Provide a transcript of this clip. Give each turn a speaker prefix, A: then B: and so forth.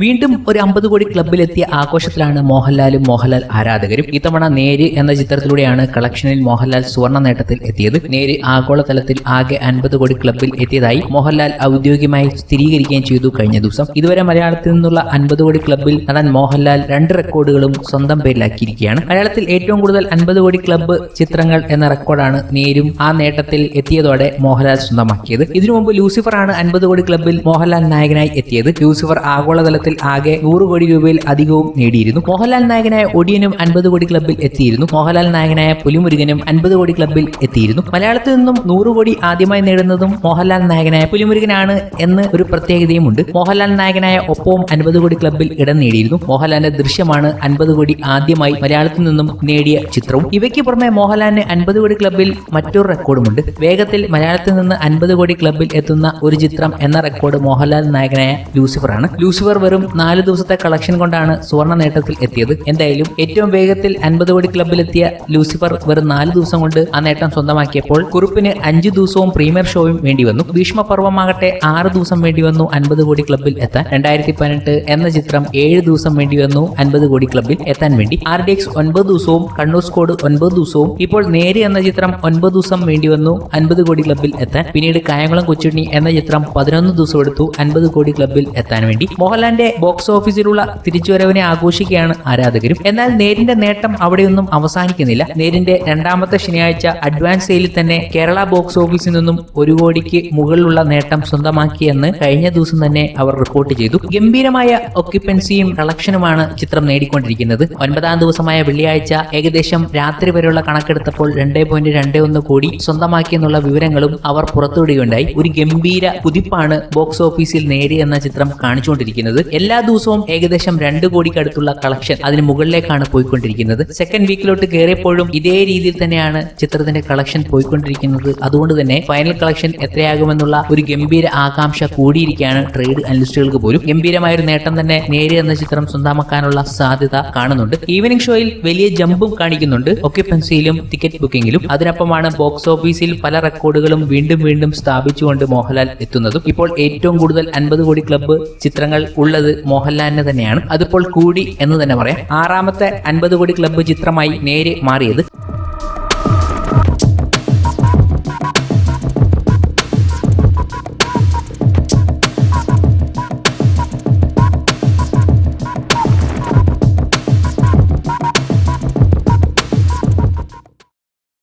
A: വീണ്ടും ഒരു അമ്പത് കോടി ക്ലബിലെത്തിയ ആഘോഷത്തിലാണ് മോഹൻലാലും മോഹൻലാൽ ആരാധകരും. ഇത്തവണ നേര് എന്ന ചിത്രത്തിലൂടെയാണ് കളക്ഷനിൽ മോഹൻലാൽ സുവർണ നേട്ടത്തിൽ എത്തിയത്. നേര് ആഗോളതലത്തിൽ ആകെ അൻപത് കോടി ക്ലബിൽ എത്തിയതായി മോഹൻലാൽ ഔദ്യോഗികമായി സ്ഥിരീകരിക്കുകയും ചെയ്തു കഴിഞ്ഞ ദിവസം. ഇതുവരെ മലയാളത്തിൽ നിന്നുള്ള അൻപത് കോടി ക്ലബിൽ നടൻ മോഹൻലാൽ രണ്ട് റെക്കോർഡുകളും സ്വന്തം പേരിലാക്കിയിരിക്കുകയാണ്. മലയാളത്തിൽ ഏറ്റവും കൂടുതൽ അൻപത് കോടി ക്ലബ്ബ് ചിത്രങ്ങൾ എന്ന റെക്കോർഡാണ് നേരും ആ നേട്ടത്തിൽ എത്തിയതോടെ മോഹൻലാൽ സ്വന്തമാക്കിയത്. ഇതിനു മുമ്പ് ലൂസിഫർ ആണ് അൻപത് കോടി ക്ലബിൽ മോഹൻലാൽ നായകനായി എത്തിയത്. ലൂസിഫർ ആഗോളതലത്തിൽ ആകെ നൂറ് കോടി രൂപയിൽ അധികവും നേടിയിരുന്നു. മോഹൻലാൽ നായകനായ ഒടിയനും അൻപത് കോടി ക്ലബിൽ എത്തിയിരുന്നു. മോഹൻലാൽ നായകനായ പുലിമുരുകനും അൻപത് കോടി ക്ലബിൽ എത്തിയിരുന്നു. മലയാളത്തിൽ നിന്നും നൂറ് കോടി ആദ്യമായി നേടുന്നതും മോഹൻലാൽ നായകനായ പുലിമുരുകനാണ് എന്ന് ഒരു പ്രത്യേകതയും ഉണ്ട് മോഹൻലാൽ നായകനായ ഒപ്പവും അൻപത് കോടി ക്ലബിൽ ഇടം നേടിയിരുന്നു. മോഹൻലാലിന്റെ ദൃശ്യമാണ് അൻപത് കോടി ആദ്യമായി മലയാളത്തിൽ നിന്നും നേടിയ ചിത്രവും. ഇവയ്ക്ക് പുറമെ മോഹൻലാലിന് അൻപത് കോടി ക്ലബിൽ മറ്റൊരു റെക്കോർഡുമുണ്ട്. വേഗത്തിൽ മലയാളത്തിൽ നിന്ന് അൻപത് കോടി ക്ലബിൽ എത്തുന്ന ഒരു ചിത്രം എന്ന റെക്കോർഡ് മോഹൻലാൽ നായകനായ ലൂസിഫർ ആണ് ലൂസിഫർ വെറും നാല് ദിവസത്തെ കളക്ഷൻ കൊണ്ടാണ് സുവർണ നേട്ടത്തിൽ എത്തിയത്. എന്തായാലും ഏറ്റവും വേഗത്തിൽ അൻപത് കോടി ക്ലബിലെത്തിയ ലൂസിഫർ വെറും നാല് ദിവസം കൊണ്ട് ആ നേട്ടം സ്വന്തമാക്കിയപ്പോൾ കുറുപ്പിന് അഞ്ച് ദിവസവും പ്രീമിയർ ഷോയും വേണ്ടി വന്നു. ഭീഷ്മപർവമാകട്ടെ ആറ് ദിവസം വേണ്ടി വന്നു അൻപത് കോടി ക്ലബിൽ എത്താൻ. രണ്ടായിരത്തി പതിനെട്ട് എന്ന ചിത്രം ഏഴ് ദിവസം വേണ്ടി വന്നു അൻപത് കോടി ക്ലബിൽ എത്താൻ വേണ്ടി. ആർ ഡി എക്സ് ഒൻപത് ദിവസവും കണ്ണൂർ സ്കോഡ് ഒൻപത് ദിവസവും ഇപ്പോൾ നേര് എന്ന ചിത്രം ഒൻപത് ദിവസം വേണ്ടി വന്നു അൻപത് കോടി ക്ലബിൽ എത്താൻ. പിന്നീട് കായംകുളം കൊച്ചുണ്ണി എന്ന ചിത്രം പതിനൊന്ന് ദിവസം എടുത്തു അൻപത് കോടി ക്ലബിൽ എത്താൻ വേണ്ടി. മോഹൻലാലിന്റെ ബോക്സ് ഓഫീസിലുള്ള തിരിച്ചുവരവിനെ ആഘോഷിക്കുകയാണ് ആരാധകരും. എന്നാൽ നേരിന്റെ നേട്ടം അവിടെയൊന്നും അവസാനിക്കുന്നില്ല. നേരിന്റെ രണ്ടാമത്തെ ശനിയാഴ്ച അഡ്വാൻസ് സെയിലിൽ തന്നെ കേരള ബോക്സ് ഓഫീസിൽ നിന്നും ഒരു കോടിക്ക് മുകളിലുള്ള നേട്ടം സ്വന്തമാക്കിയെന്ന് കഴിഞ്ഞ ദിവസം തന്നെ അവർ റിപ്പോർട്ട് ചെയ്തു. ഗംഭീരമായ ഒക്യുപ്പൻസിയും കളക്ഷനുമാണ് ചിത്രം നേടിക്കൊണ്ടിരിക്കുന്നത്. ഒൻപതാം ദിവസമായ വെള്ളിയാഴ്ച ഏകദേശം രാത്രി വരെയുള്ള കണക്കെടുത്തപ്പോൾ രണ്ടേ പോയിന്റ് രണ്ട് ഒന്ന് കോടി സ്വന്തമാക്കിയെന്നുള്ള വിവരങ്ങളും അവർ പുറത്തുവിടുകയുണ്ടായി. ഒരു ഗംഭീര കുതിപ്പാണ് ബോക്സ് ഓഫീസിൽ നേടിയെന്ന ചിത്രം കാണിച്ചുകൊണ്ടിരിക്കുന്നത്. എല്ലാ ദിവസവും ഏകദേശം രണ്ട് കോടിക്കടുത്തുള്ള കളക്ഷൻ അതിന് മുകളിലേക്കാണ് പോയിക്കൊണ്ടിരിക്കുന്നത്. സെക്കൻഡ് വീക്കിലോട്ട് കയറിയപ്പോഴും ഇതേ രീതിയിൽ തന്നെയാണ് ചിത്രത്തിന്റെ കളക്ഷൻ പോയിക്കൊണ്ടിരിക്കുന്നത്. അതുകൊണ്ട് തന്നെ ഫൈനൽ കളക്ഷൻ എത്രയാകുമെന്നുള്ള ഒരു ഗംഭീര ആകാംക്ഷ കൂടിയിരിക്കുകയാണ് ട്രേഡ് അനലിസ്റ്റുകൾക്ക് പോലും. ഗംഭീരമായ ഒരു നേട്ടം തന്നെ നേരി എന്ന ചിത്രം സ്വന്തമാക്കാനുള്ള സാധ്യത കാണുന്നുണ്ട്. ഈവനിംഗ് ഷോയിൽ വലിയ ജമ്പും കാണിക്കുന്നുണ്ട്. ഒക്യുപ്പൻസിയിലും ടിക്കറ്റ് ബുക്കിംഗിലും അതിനൊപ്പമാണ് ബോക്സ് ഓഫീസിൽ പല റെക്കോർഡുകളും വീണ്ടും വീണ്ടും സ്ഥാപിച്ചുകൊണ്ട് മോഹൻലാൽ എത്തുന്നതും. ഇപ്പോൾ ഏറ്റവും കൂടുതൽ അൻപത് കോടി ക്ലബ്ബ് ചിത്രങ്ങൾ ഉള്ളത് മോഹൻലാലിന് തന്നെയാണ്. അതിപ്പോൾ കൂടി എന്ന് തന്നെ പറയാം. ആറാമത്തെ അൻപത് കോടി ക്ലബ്ബ് ചിത്രമായി നേരെ മാറിയത്